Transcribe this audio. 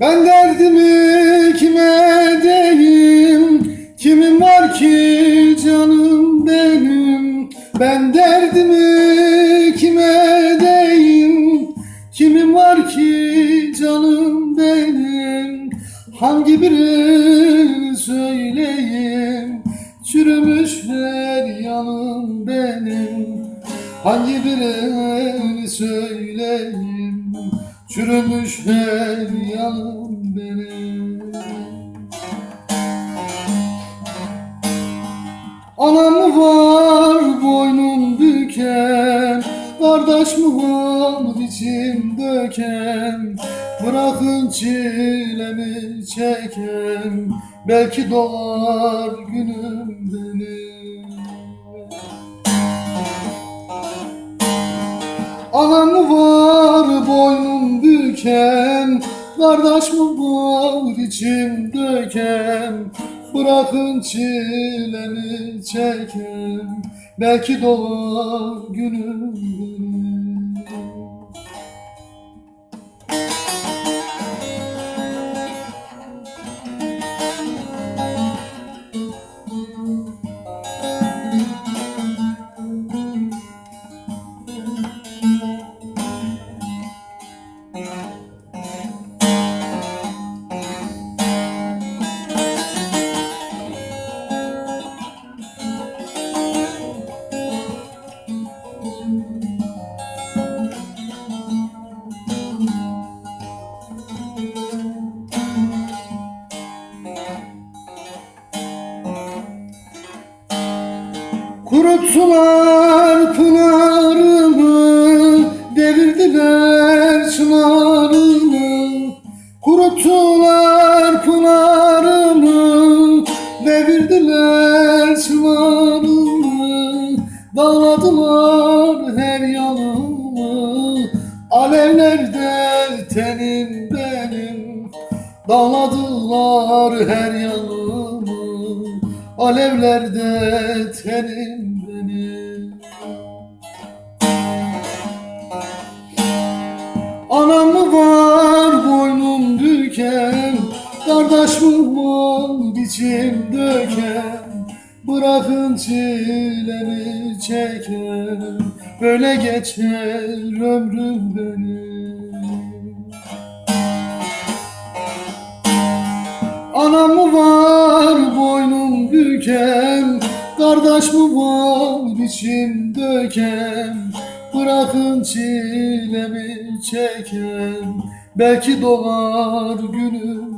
Ben derdimi kime deyim Kimim var ki canım benim? Ben derdimi kime deyim Kimim var ki canım benim? Hangi biri söyleyeyim? Çürümüşler yanım benim. Hangi birini söyleyeyim? Çürümüş her yanım benim. Anam var boynum büken? Kardeş mi var içim döken? Bırakın çilemi çeken? Belki dolar günüm benim büken Kardeş mi var içim döken Bırakın çilemi çeken Belki dolar günüm benim Kuruttular pınarımı, devirdiler çınarımı. Kuruttular pınarımı, devirdiler çınarımı. Dağladılar her yanımı, alevlerde tenim benim. Dağladılar her yanımı Alevlerde tenim benim Anam mı var boynum büken Kardeş mi var içim döken. Bırakın çilemi çeken Böyle geçer ömrüm benim. Anam mı var boynum büken Kardeş mi var içim döken Bırakın çilemi çeken Belki dolar günüm